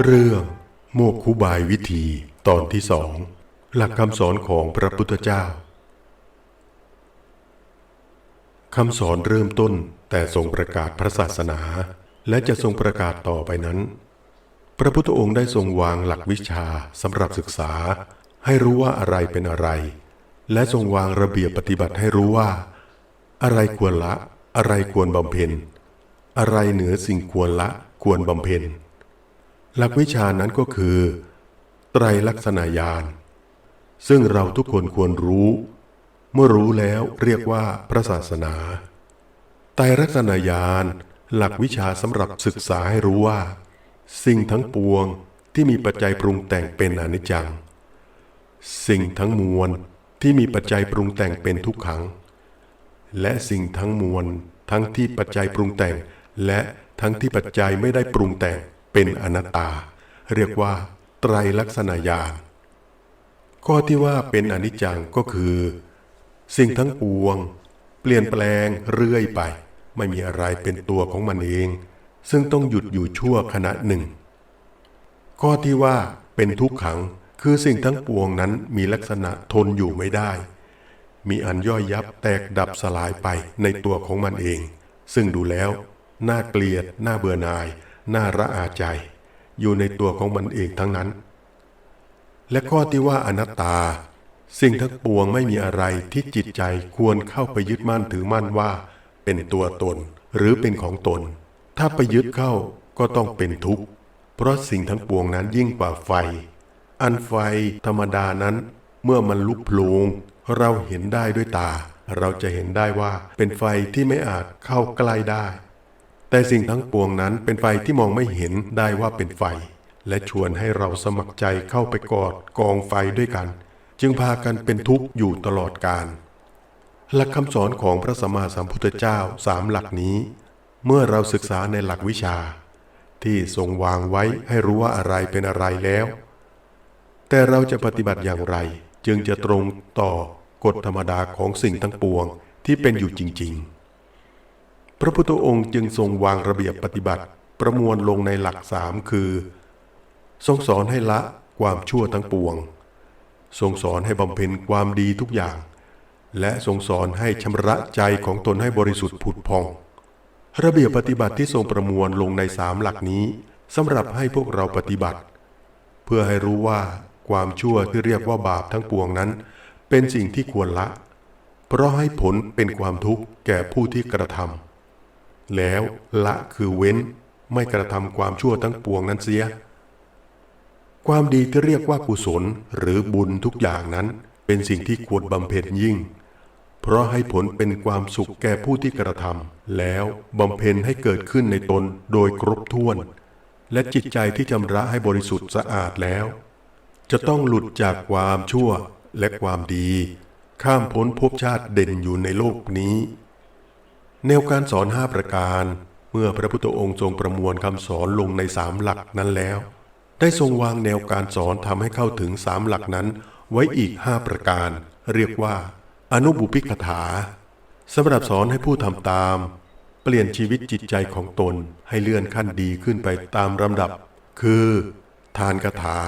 เรื่องโมกคุบายวิธีตอนที่สอง หลักคำสอนของพระพุทธเจ้าคำสอนเริ่มต้นแต่ทรงประกาศพระศาสนา และจะทรงประกาศต่อไปนั้น พระพุทธองค์ได้ทรงวางหลักวิชาสำหรับศึกษา ให้รู้ว่าอะไรเป็นอะไร และทรงวางระเบียบปฏิบัติให้รู้ว่า อะไรควรละ อะไรควรบำเพ็ญ อะไรเหนือสิ่งควรละควรบำเพ็ญ หลักวิชานั้นก็คือ ไตรลักษณญาณ ซึ่งเราทุกคนควรรู้ เมื่อรู้แล้วเรียกว่าพระศาสนา ไตรลักษณญาณหลักวิชาสำหรับศึกษาให้รู้ว่า สิ่งทั้งปวงที่มีปัจจัยปรุงแต่งเป็นอนิจจัง สิ่งทั้งมวลที่มีปัจจัยปรุงแต่งเป็นทุกขัง และสิ่งทั้งมวลทั้งที่ปัจจัยปรุงแต่ง และทั้งที่ปัจจัยไม่ได้ปรุงแต่ง เป็นอนัตตา เรียกว่า ไตรลักษณญาณข้อที่ว่าเป็นอนิจจังก็คือ สิ่งทั้งปวง เปลี่ยนแปลงเรื่อยไป ไม่มีอะไรเป็นตัวของมันเอง ซึ่งต้องหยุดอยู่ชั่วขณะหนึ่ง ข้อที่ว่าเป็นทุกขังคือสิ่งทั้งปวงนั้นมีลักษณะทนอยู่ไม่ได้ มีอันย่อยยับแตกดับสลายไปในตัวของมันเอง ซึ่งดูแล้ว น่าเกลียด น่าเบื่อหน่าย น่าระอาใจอยู่ในตัวของมันเองทั้งนั้น และข้อที่ว่าอนัตตา สิ่งทั้งปวงไม่มีอะไรที่จิตใจควรเข้าไปยึดมั่นถือมั่นว่า เป็นตัวตนหรือเป็นของตน ถ้าไปยึดเข้าก็ต้องเป็นทุกข์ เพราะสิ่งทั้งปวงนั้นยิ่งกว่าไฟ อันไฟธรรมดานั้น เมื่อมันลุกโผลงเราเห็นได้ด้วยตา เราจะเห็นได้ว่าเป็นไฟที่ไม่อาจเข้าใกล้ได้ แต่สิ่งทั้งปวงนั้นเป็นไฟที่มองไม่เห็นได้ว่าเป็นไฟ และชวนให้เราสมัครใจเข้าไปกอดกองไฟด้วยกัน จึงพากันเป็นทุกข์อยู่ตลอดกาลหลักคำสอนของพระสัมมาสัมพุทธเจ้าสามหลักนี้ เมื่อเราศึกษาในหลักวิชา ที่ทรงวางไว้ให้รู้ว่าอะไรเป็นอะไรแล้ว แต่เราจะปฏิบัติอย่างไร จึงจะตรงต่อกฎธรรมดาของสิ่งทั้งปวงที่เป็นอยู่จริง ๆ พระพุทธองค์จึงทรงวางระเบียบปฏิบัติ ประมวลลงในหลักสามคือ ทรงสอนให้ละความชั่วทั้งปวง ทรงสอนให้บำเพ็ญความดีทุกอย่าง และทรงสอนให้ชำระใจของตนให้บริสุทธิ์ผุดพอง ระเบียบปฏิบัติที่ทรงประมวลลงในสามหลักนี้สำหรับให้พวกเราปฏิบัติ เพื่อให้รู้ว่าความชั่วที่เรียกว่าบาปทั้งปวงนั้น เป็นสิ่งที่ควรละ เพราะให้ผลเป็นความทุกข์แก่ผู้ที่กระทำ แล้วละคือเว้น ไม่กระทำความชั่วทั้งปวงนั้นเสีย ความดีที่เรียกว่ากุศลหรือบุญทุกอย่างนั้น เป็นสิ่งที่ควรบำเพ็ญยิ่ง เพราะให้ผลเป็นความสุขแก่ผู้ที่กระทำแล้วบำเพ็ญให้เกิดขึ้นในตนโดยครบถ้วน และจิตใจที่ชำระให้บริสุทธิ์สะอาดแล้ว จะต้องหลุดจากความชั่วและความดี ข้ามพ้นภพชาติเด่นอยู่ในโลกนี้ แนวการสอนห้าประการ เมื่อพระพุทธองค์ทรงประมวลคำสอนลงในสามหลักนั้นแล้ว ได้ทรงวางแนวการสอนทำให้เข้าถึงสามหลักนั้น ไว้อีกห้าประการ เรียกว่า อนุบุพิกถาสำหรับสอนให้ผู้ทำตาม เปลี่ยนชีวิตจิตใจของตนให้เลื่อนขั้นดีขึ้นไปตามลำดับ คือ ทานคาถา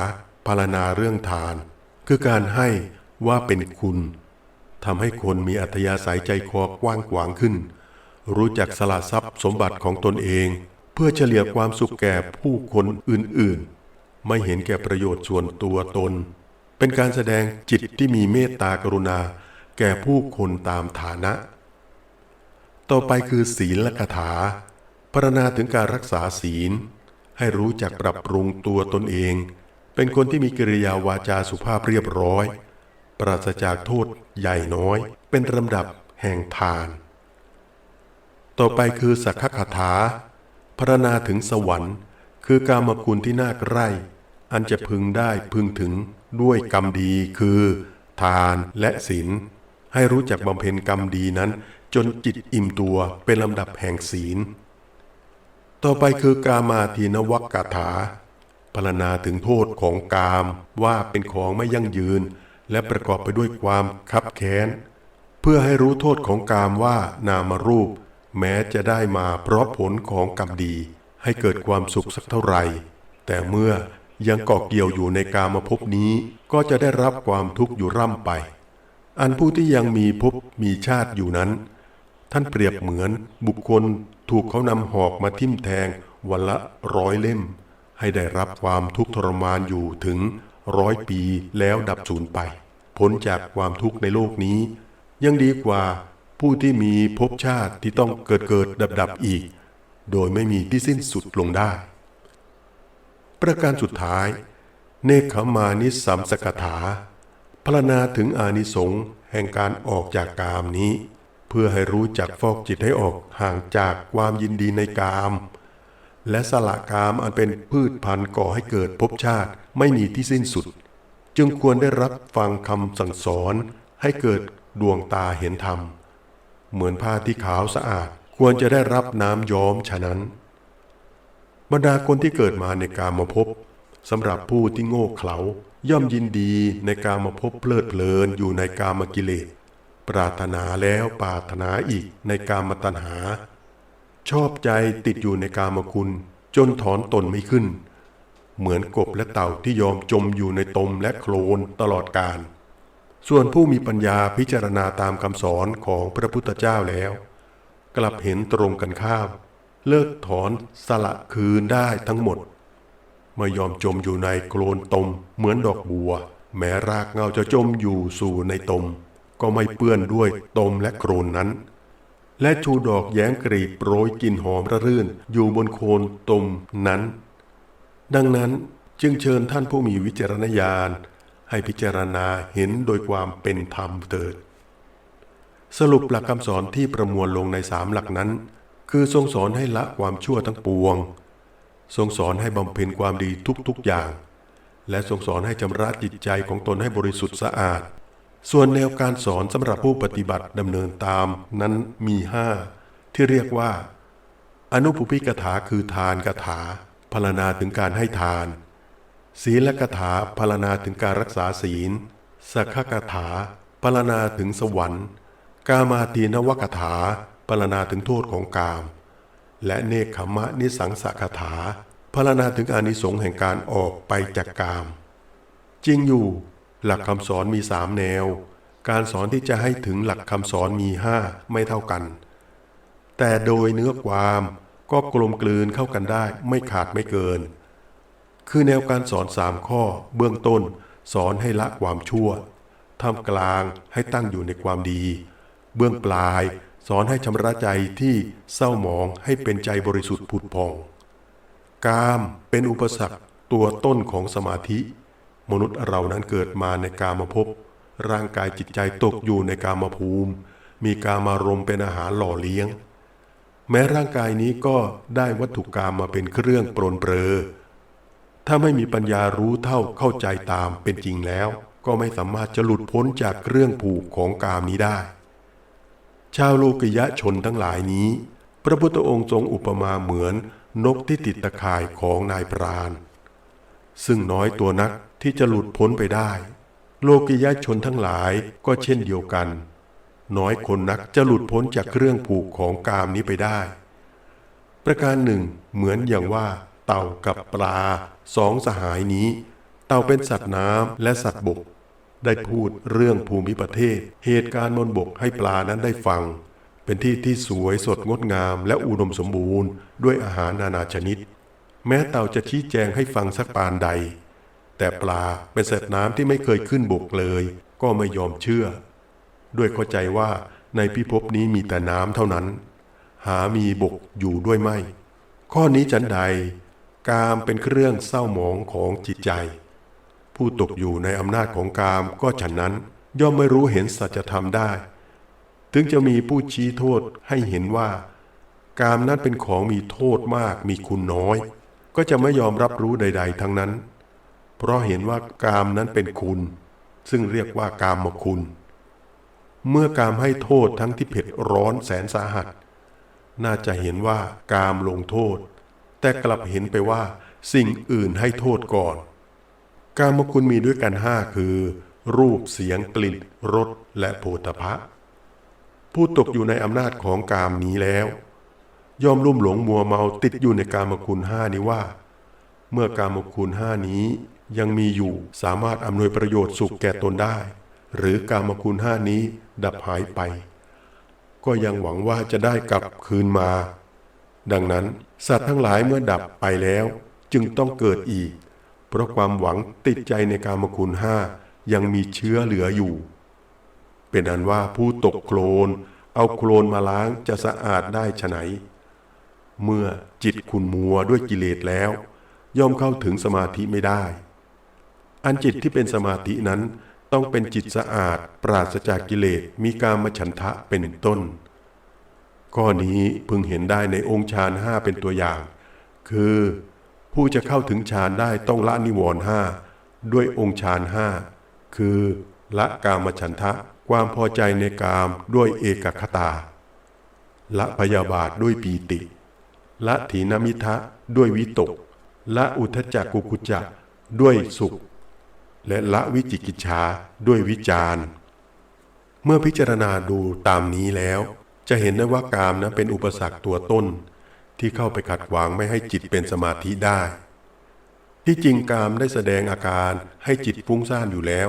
พารณาเรื่องทาน คือการให้ว่าเป็นคุณทำให้คนมีอัธยาศัยใจคอกว้างขวางขึ้น รู้จักสละทรัพย์สมบัติของตนเอง เพื่อเฉลี่ยความสุขแก่ผู้คนอื่นๆ ไม่เห็นแก่ประโยชน์ส่วนตัวตน เป็นการแสดงจิตที่มีเมตตากรุณา แก่ผู้คนตามฐานะ ต่อไปคือศีลคาถาพรรณนาถึงการรักษาศีล ให้รู้จักปรับปรุงตัวตนเอง เป็นคนที่มีกิริยาวาจาสุภาพเรียบร้อย ปราศจากโทษใหญ่น้อย เป็นลำดับแห่งทาน ต่อไปคือสักขคาถาพรณนาถึงสวรรค์ คือกามคุณที่น่าใกล้ อันจะพึงได้พึงถึงด้วยกรรมดีคือ ทานและศีลให้รู้จักบำเพ็ญกรรมดีนั้น จนจิตอิ่มตัวเป็นลำดับแห่งศีล ต่อไปคือกามาทีนวักกาถาพรณนาถึงโทษของกามว่าเป็นของไม่ยั่งยืน และประกอบไปด้วยความคับแค้น เพื่อให้รู้โทษของกามว่านามรูป แม้จะได้มาเพราะผลของกรรมดีให้เกิดความสุขสักเท่าไหร่ แต่เมื่อยังเกาะเกี่ยวอยู่ในกามภพนี้ก็จะได้รับความทุกข์อยู่ร่ำไป อันผู้ที่ยังมีภพมีชาติอยู่นั้น ท่านเปรียบเหมือนบุคคลถูกเขานำหอกมาทิ่มแทงวันละร้อยเล่ม ให้ได้รับความทุกข์ทรมานอยู่ถึงร้อยปีแล้วดับสูญไปพ้นจากความทุกข์ในโลกนี้ ยังดีกว่า ผู้ที่มีภพชาติที่ต้องเกิดเกิดดับดับอีก โดยไม่มีที่สิ้นสุดลงได้ ประการสุดท้าย เนคขมานิสัมสกถาพรรณนาถึงอานิสงส์แห่งการออกจากกามนี้ เพื่อให้รู้จักฟอกจิตให้ออกห่างจากความยินดีในกาม และสละกามอันเป็นพืชพันธุ์ก่อให้เกิดภพชาติไม่มีที่สิ้นสุด จึงควรได้รับฟังคำสั่งสอนให้เกิดดวงตาเห็นธรรม เหมือนผ้าที่ขาวสะอาดควรจะได้รับน้ำย้อมฉะนั้น บรรดาคนที่เกิดมาในกามภพสำหรับผู้ที่โง่เขลาย่อมยินดีในกามภพเพลิดเพลินอยู่ในกามกิเลส ปรารถนาแล้วปรารถนาอีกในกามตัณหา ชอบใจติดอยู่ในกามคุณ จนถอนตนไม่ขึ้น เหมือนกบและเต่าที่ยอมจมอยู่ในตมและโคลนตลอดกาล ส่วนผู้มีปัญญาพิจารณาตามคำสอนของพระพุทธเจ้าแล้ว กลับเห็นตรงกันข้าม เลิกถอนสละคืนได้ทั้งหมดเมื่อยอมจมอยู่ในโคลนตม เหมือนดอกบัว แม้รากเงาจะจมอยู่สู่ในตม ก็ไม่เปื้อนด้วยตมและโคลนนั้น และชูดอกแย้งกรีบโปรยกลิ่นหอมระรื่นอยู่บนโคลนตมนั้น ดังนั้นจึงเชิญท่านผู้มีวิจารณญาณ ให้พิจารณาเห็นโดยความเป็นธรรมเถิด สรุปหลักคำสอนที่ประมวลลงในสามหลักนั้น คือทรงสอนให้ละความชั่วทั้งปวง ทรงสอนให้บำเพ็ญความดีทุกๆอย่าง และทรงสอนให้ชำระจิตใจของตนให้บริสุทธิ์สะอาด ส่วนแนวการสอนสำหรับผู้ปฏิบัติดำเนินตามนั้นมีห้าที่เรียกว่า อนุภูพิกถาคือทานกถาพรรณนาถึงการให้ทาน ศีลกถาพรรณนาถึงการรักษาศีล สักขกถาพรรณนาถึงสวรรค์ กามาตีนวกถาพรรณนาถึงโทษของกาม และเนคขมะนิสังสกถาพรรณนาถึงอานิสงส์แห่งการออกไปจากกาม จริงอยู่ หลักคำสอนมีสามแนว การสอนที่จะให้ถึงหลักคำสอนมีห้าไม่เท่ากัน แต่โดยเนื้อความก็กลมกลืนเข้ากันได้ไม่ขาดไม่เกิน คือแนวการสอนสามข้อ เบื้องต้น สอนให้ละความชั่วท่ามกลางให้ตั้งอยู่ในความดี เบื้องปลาย สอนให้ชำระใจที่เศร้าหมองให้เป็นใจบริสุทธิ์ผุดพอง กามเป็นอุปสรรคตัวต้นของสมาธิ มนุษย์เรานั้นเกิดมาในกามภพร่างกายจิตใจตกอยู่ในกามภูมิ มีกามารมเป็นอาหารหล่อเลี้ยง แม้ร่างกายนี้ก็ได้วัตถุกรรมมาเป็นเครื่องปรนเปรอ ถ้าไม่มีปัญญารู้เท่าเข้าใจตามเป็นจริงแล้ว ก็ไม่สามารถจะหลุดพ้นจากเครื่องผูกของกามนี้ได้ ชาวโลกยะชนทั้งหลายนี้ พระพุทธองค์ทรงอุปมาเหมือนนกที่ติดตะข่ายของนายพรานซึ่งน้อยตัวนักที่จะหลุดพ้นไปได้ โลกิยะชนทั้งหลายก็เช่นเดียวกัน น้อยคนนักจะหลุดพ้นจากเครื่องผูกของกามนี้ไปได้ ประการหนึ่งเหมือนอย่างว่าเต่ากับปลา สองสหายนี้ เต่าเป็นสัตว์น้ำและสัตว์บก ได้พูดเรื่องภูมิประเทศ เหตุการณ์บนบกให้ปลานั้นได้ฟัง เป็นที่ที่สวยสดงดงาม และอุดมสมบูรณ์ ด้วยอาหารนานาชนิด แม้เต่าจะชี้แจงให้ฟังสักปานใด แต่ปลาเป็นสัตว์น้ำที่ไม่เคยขึ้นบกเลย ก็ไม่ยอมเชื่อ ด้วยเข้าใจว่าในพิภพนี้มีแต่น้ำเท่านั้น หามีบกอยู่ด้วยไม่ ข้อนี้จันใด กามเป็นเครื่องเศร้าหมองของจิตใจ ผู้ตกอยู่ในอำนาจของกามก็ฉันนั้น ย่อมไม่รู้เห็นสัจธรรมได้ ถึงจะมีผู้ชี้โทษให้เห็นว่า กามนั้นเป็นของมีโทษมากมีคุณน้อย ก็จะไม่ยอมรับรู้ใด ๆ ทั้งนั้น เพราะเห็นว่ากามนั้นเป็นคุณ ซึ่งเรียกว่ากามมคุณ เมื่อกามให้โทษทั้งที่เผ็ดร้อนแสนสาหัส น่าจะเห็นว่ากามลงโทษ แต่กลับเห็นไปว่า สิ่งอื่นให้โทษก่อน กามคุณมีด้วยกันห้าคือ รูปเสียงกลิ่นรสและโผฏฐะผู้ตกอยู่ในอำนาจของกามนี้แล้ว ย่อมลุ่มหลงมัวเมาติดอยู่ในกามคุณห้านี้ว่า เมื่อกามคุณห้านี้ยังมีอยู่สามารถอำนวยประโยชน์สุขแก่ตนได้ หรือกามคุณห้านี้ดับหายไป ก็ยังหวังว่าจะได้กลับคืนมา ดังนั้นสัตว์ทั้งหลายเมื่อดับไปแล้วจึงต้องเกิดอีก เพราะความหวังติดใจในกามคุณห้ายังมีเชื้อเหลืออยู่ เป็นอันว่าผู้ตกโคลน เอาโคลนมาล้างจะสะอาดได้ฉไหน เมื่อจิตคุณมัวด้วยกิเลสแล้ว ย่อมเข้าถึงสมาธิไม่ได้ อันจิตที่เป็นสมาธินั้นต้องเป็นจิตสะอาด ปราศจากกิเลสมีการมฉันทะเป็นต้น ข้อนี้พึงเห็นได้ในองค์ฌานห้าเป็นตัวอย่าง คือ ผู้จะเข้าถึงฌานได้ต้องละนิวรณ์ห้าด้วยองค์ฌานห้าคือละกามฉันทะความพอใจในกามด้วยเอกคตา ละพยาบาทด้วยปีติ ละถีนมิทะด้วยวิตก ละอุทจจกุกุจจะด้วยสุข และละวิจิกิจฉาด้วยวิจารเมื่อพิจารณาดูตามนี้แล้ว จะเห็นได้ว่ากามนะเป็นอุปสรรคตัวต้น ที่เข้าไปขัดขวางไม่ให้จิตเป็นสมาธิได้ ที่จริงกามได้แสดงอาการให้จิตฟุ้งซ่านอยู่แล้ว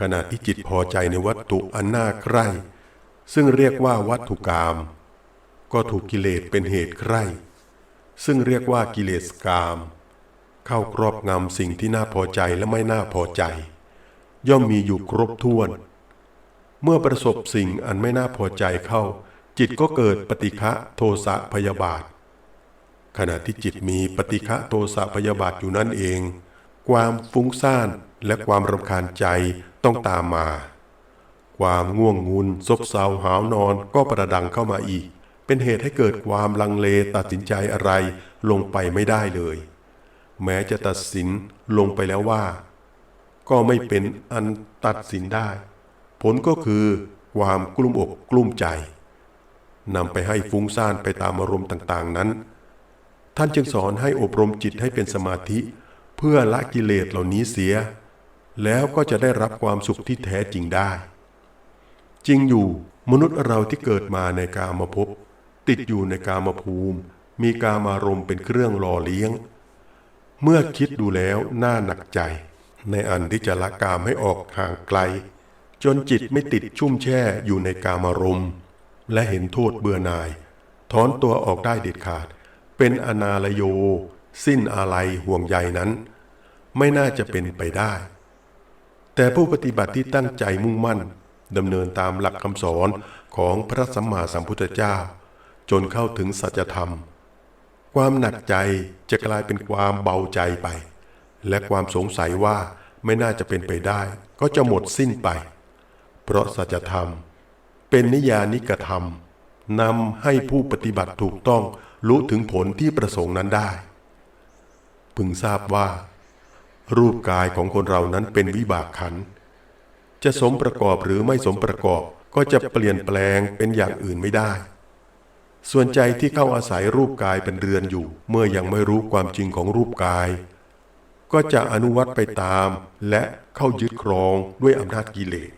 ขณะที่จิตพอใจในวัตถุอันน่าใคร่ ซึ่งเรียกว่าวัตถุกาม ก็ถูกกิเลสเป็นเหตุใคร่ ซึ่งเรียกว่ากิเลสกาม เข้าครอบงำสิ่งที่น่าพอใจและไม่น่าพอใจ ย่อมมีอยู่ครบถ้วน เมื่อประสบสิ่งอันไม่น่าพอใจเข้า จิตก็เกิดปฏิฆะโทสะพยาบาท ขณะที่จิตมีปฏิฆะโทสะพยาบาทอยู่นั่นเอง ความฟุ้งซ่านและความรำคาญใจต้องตามมา ความง่วงงุนซบเซาหาวนอนก็ประดังเข้ามาอีก เป็นเหตุให้เกิดความลังเลตัดสินใจอะไรลงไปไม่ได้เลย แม้จะตัดสินลงไปแล้วว่า ก็ไม่เป็นอันตัดสินได้ ผลก็คือความกลุ้มอกกลุ้มใจนำไปให้ฟุ้งซ่านไปตามอารมณ์ต่างๆนั้น ท่านจึงสอนให้อบรมจิตให้เป็นสมาธิ เพื่อละกิเลสเหล่านี้เสีย แล้วก็จะได้รับความสุขที่แท้จริงได้ จริงอยู่มนุษย์เราที่เกิดมาในกามภพติดอยู่ในกามภูมิ มีกามารมณ์เป็นเครื่องหล่อเลี้ยง เมื่อคิดดูแล้วน่าหนักใจ ในอันที่จะละกามให้ออกห่างไกล จนจิตไม่ติดชุ่มแช่อยู่ในกามารมณ์และเห็นโทษเบื่อหน่าย ถอนตัวออกได้เด็ดขาด เป็นอนาลโย สิ้นอาลัยห่วงใยนั้น ไม่น่าจะเป็นไปได้ แต่ผู้ปฏิบัติที่ตั้งใจมุ่งมั่นดำเนินตามหลักคำสอนของพระสัมมาสัมพุทธเจ้า จนเข้าถึงสัจธรรม ความหนักใจจะกลายเป็นความเบาใจไป และความสงสัยว่าไม่น่าจะเป็นไปได้ ก็จะหมดสิ้นไป เพราะสัจธรรม เป็นนิยานิกธรรมนำให้ผู้ปฏิบัติถูกต้องรู้ถึงผลที่ประสงค์นั้นได้ พึงทราบว่า รูปกายของคนเรานั้นเป็นวิบากขัน จะสมประกอบหรือไม่สมประกอบก็จะเปลี่ยนแปลงเป็นอย่างอื่นไม่ได้ ส่วนใจที่เข้าอาศัยรูปกายเป็นเรือนอยู่ เมื่อยังไม่รู้ความจริงของรูปกาย ก็จะอนุวัตไปตาม และเข้ายึดครองด้วยอำนาจกิเลส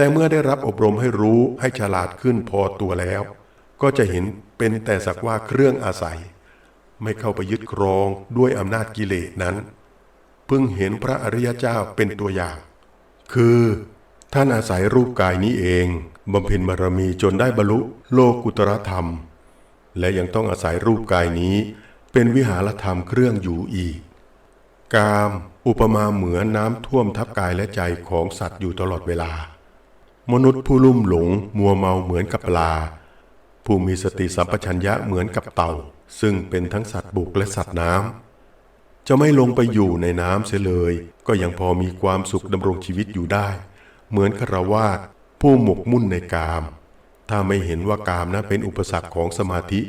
แต่เมื่อได้รับอบรมให้รู้ให้ฉลาดขึ้นพอตัวแล้ว ก็จะเห็นเป็นแต่สักว่าเครื่องอาศัย ไม่เข้าไปยึดครองด้วยอำนาจกิเลสนั้น เพิ่งเห็นพระอริยเจ้าเป็นตัวอย่าง คือท่านอาศัยรูปกายนี้เองบำเพ็ญบารมีจนได้บรรลุโลกุตรธรรม และยังต้องอาศัยรูปกายนี้ เป็นวิหารธรรมเครื่องอยู่อีก กาม อุปมาเหมือนน้ำท่วมทับกายและใจของสัตว์อยู่ตลอดเวลา มนุษย์ผู้ลุ่มหลงมัวเมาเหมือนกับปลา ผู้มีสติสัมปชัญญะเหมือนกับเต่า ซึ่งเป็นทั้งสัตว์บุกและสัตว์น้ำจะไม่ลงไปอยู่ในน้ำเสียเลย ก็ยังพอมีความสุขดำรงชีวิตอยู่ได้ เหมือนคารวาสผู้หมกมุ่นในกาม ถ้าไม่เห็นว่ากามนั้นเป็นอุปสรรคของสมาธิ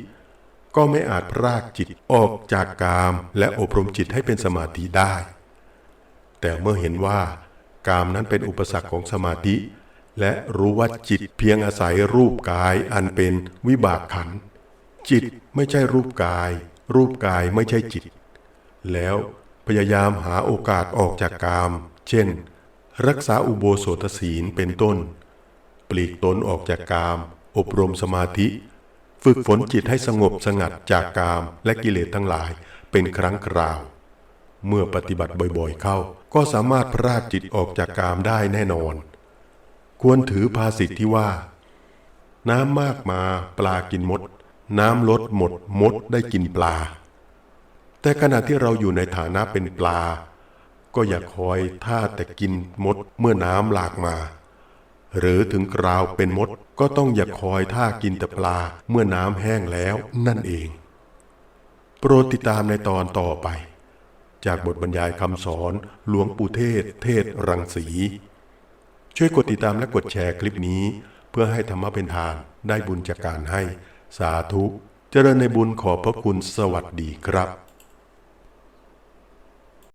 ก็ไม่อาจพรากจิตออกจากกามและอบรมจิตให้เป็นสมาธิได้ แต่เมื่อเห็นว่ากามนั้นเป็นอุปสรรคของสมาธิ และรู้ว่าจิตเพียงอาศัยรูปกายอันเป็นวิบากขันธ์จิตไม่ใช่รูปกาย รูปกายไม่ใช่จิต แล้วพยายามหาโอกาสออกจากกาม เช่น รักษาอุโบสถศีลเป็นต้น ปลีกตนออกจากกาม อบรมสมาธิ ฝึกฝนจิตให้สงบสงัดจากกามและกิเลสทั้งหลายเป็นครั้งคราว เมื่อปฏิบัติบ่อยๆเข้า ก็สามารถพรากจิตออกจากกามได้แน่นอน ควรถือภาษิตที่ว่า น้ำมากมาปลากินมด น้ำลดหมดมดได้กินปลา แต่ขณะที่เราอยู่ในฐานะเป็นปลา ก็อย่าคอยท่าแต่กินมดเมื่อน้ำหลากมา หรือถึงคราวเป็นมดก็ต้องอย่าคอยท่ากินแต่ปลาเมื่อน้ำแห้งแล้วนั่นเอง โปรดติดตามในตอนต่อไป จากบทบรรยายคำสอนหลวงปู่เทศ เทศรังสี ช่วยกดติดตามและกดแชร์คลิปนี้ เพื่อให้ธรรมะเป็นทานได้บุญจากการให้สาธุ เจริญในบุญขอบพระคุณสวัสดีครับ